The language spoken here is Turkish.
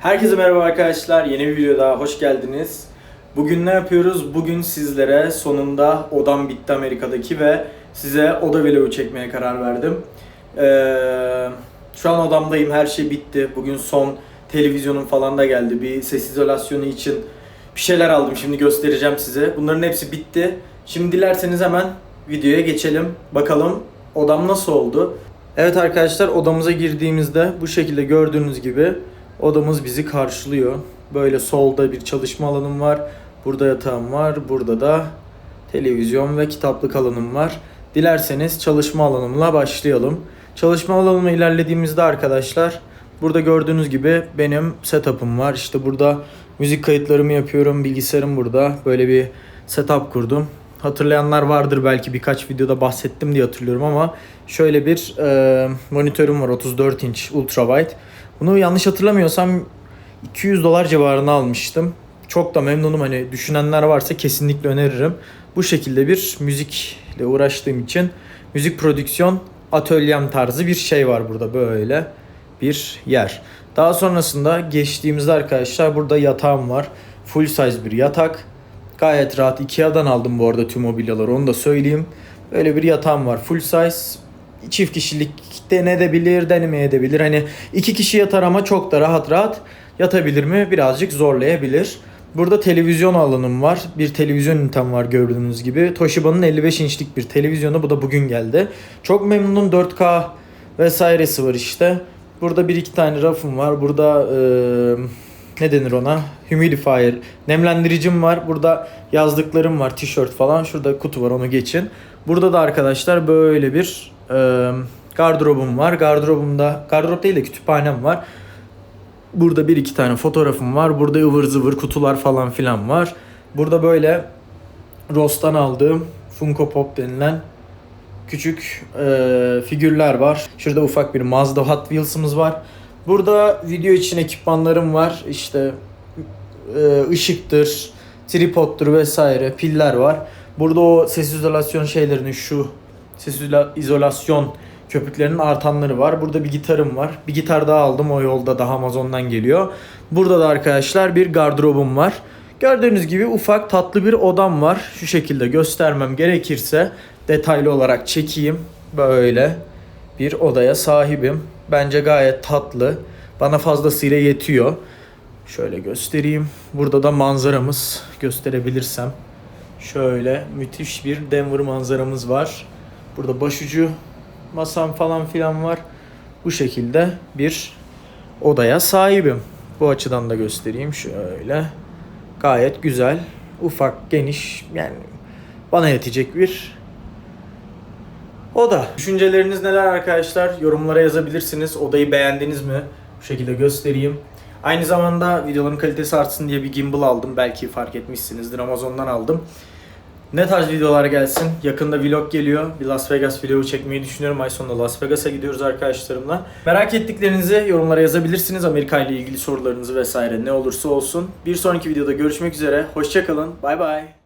Herkese merhaba arkadaşlar. Yeni bir video hoş geldiniz. Bugün ne yapıyoruz? Bugün sizlere sonunda odam bitti Amerika'daki ve size oda vlogu çekmeye karar verdim. Ee, şu an odamdayım. Her şey bitti. Bugün son televizyonum falan da geldi. Bir ses izolasyonu için bir şeyler aldım. Şimdi göstereceğim size. Bunların hepsi bitti. Şimdi dilerseniz hemen videoya geçelim. Bakalım odam nasıl oldu? Evet arkadaşlar odamıza girdiğimizde bu şekilde gördüğünüz gibi odamız bizi karşılıyor. Böyle solda bir çalışma alanım var. Burada yatağım var. Burada da televizyon ve kitaplık alanım var. Dilerseniz çalışma alanımla başlayalım. Çalışma alanıma ilerlediğimizde arkadaşlar burada gördüğünüz gibi benim setup'ım var. İşte burada müzik kayıtlarımı yapıyorum. Bilgisayarım burada. Böyle bir setup kurdum. Hatırlayanlar vardır belki birkaç videoda bahsettim diye hatırlıyorum ama şöyle bir e, monitörüm var 34 inç ultrawide. Bunu yanlış hatırlamıyorsam 200 dolar civarına almıştım. Çok da memnunum hani düşünenler varsa kesinlikle öneririm. Bu şekilde bir müzikle uğraştığım için müzik prodüksiyon atölyem tarzı bir şey var burada böyle bir yer. Daha sonrasında geçtiğimizde arkadaşlar burada yatağım var. Full size bir yatak. Gayet rahat. Ikea'dan aldım bu arada tüm mobilyaları onu da söyleyeyim. Böyle bir yatağım var. Full size çift kişilik denedebilir, denemeyebilir. Hani iki kişi yatar ama çok da rahat rahat yatabilir mi? Birazcık zorlayabilir. Burada televizyon alanım var. Bir televizyon ünitem var gördüğünüz gibi. Toshiba'nın 55 inçlik bir televizyonu. Bu da bugün geldi. Çok memnunum 4K vesairesi var işte. Burada bir iki tane rafım var. Burada eee, ne denir ona? Humidifier, nemlendiricim var. Burada yazdıklarım var, tişört falan. Şurada kutu var onu geçin. Burada da arkadaşlar böyle bir eee gardırobum var. Gardırobumda, gardırop değil de kütüphanem var. Burada bir iki tane fotoğrafım var. Burada ıvır zıvır kutular falan filan var. Burada böyle Ross'tan aldığım Funko Pop denilen küçük e, figürler var. Şurada ufak bir Mazda Hot Wheels'ımız var. Burada video için ekipmanlarım var. İşte e, ışıktır, tripoddur vesaire, piller var. Burada o ses izolasyon şeylerinin şu ses izola- izolasyon köpüklerinin artanları var. Burada bir gitarım var. Bir gitar daha aldım o yolda daha Amazon'dan geliyor. Burada da arkadaşlar bir gardırobum var. Gördüğünüz gibi ufak tatlı bir odam var. Şu şekilde göstermem gerekirse detaylı olarak çekeyim. Böyle bir odaya sahibim. Bence gayet tatlı. Bana fazlasıyla yetiyor. Şöyle göstereyim. Burada da manzaramız gösterebilirsem. Şöyle müthiş bir Denver manzaramız var. Burada başucu masam falan filan var. Bu şekilde bir odaya sahibim. Bu açıdan da göstereyim şöyle. Gayet güzel, ufak, geniş yani bana yetecek bir oda. Düşünceleriniz neler arkadaşlar? Yorumlara yazabilirsiniz. Odayı beğendiniz mi? Bu şekilde göstereyim. Aynı zamanda videoların kalitesi artsın diye bir gimbal aldım. Belki fark etmişsinizdir. Amazon'dan aldım. Ne tarz videolar gelsin? Yakında vlog geliyor. Bir Las Vegas vlogu çekmeyi düşünüyorum. Ay sonunda Las Vegas'a gidiyoruz arkadaşlarımla. Merak ettiklerinizi yorumlara yazabilirsiniz. Amerika ile ilgili sorularınızı vesaire ne olursa olsun. Bir sonraki videoda görüşmek üzere. Hoşçakalın. Bay bay.